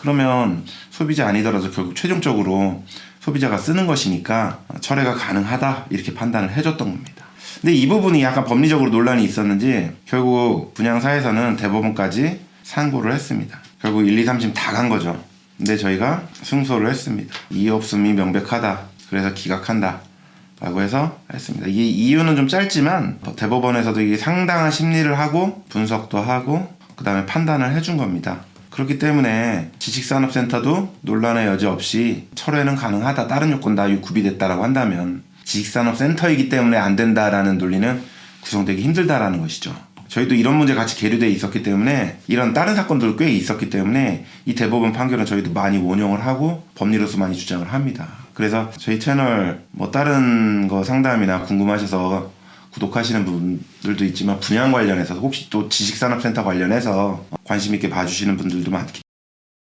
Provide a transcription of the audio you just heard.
그러면 소비자 아니더라도 결국 최종적으로 소비자가 쓰는 것이니까 철회가 가능하다 이렇게 판단을 해줬던 겁니다. 근데 이 부분이 약간 법리적으로 논란이 있었는지 결국 분양사에서는 대법원까지 상고를 했습니다. 결국 1, 2, 3심 다 간 거죠. 근데 저희가 승소를 했습니다. 이의 없음이 명백하다. 그래서 기각한다. 라고 해서 했습니다. 이게 이유는 좀 짧지만 대법원에서도 이게 상당한 심리를 하고 분석도 하고 그 다음에 판단을 해준 겁니다. 그렇기 때문에 지식산업센터도 논란의 여지 없이 철회는 가능하다. 다른 요건 다 구비됐다라고 한다면 지식산업센터이기 때문에 안 된다라는 논리는 구성되기 힘들다라는 것이죠. 저희도 이런 문제 같이 계류돼 있었기 때문에 이런 다른 사건들 꽤 있었기 때문에 이 대법원 판결은 저희도 많이 원용을 하고 법리로서 많이 주장을 합니다. 그래서 저희 채널 뭐 다른 거 상담이나 궁금하셔서 구독하시는 분들도 있지만 분양 관련해서 혹시 또 지식산업센터 관련해서 관심 있게 봐주시는 분들도 많기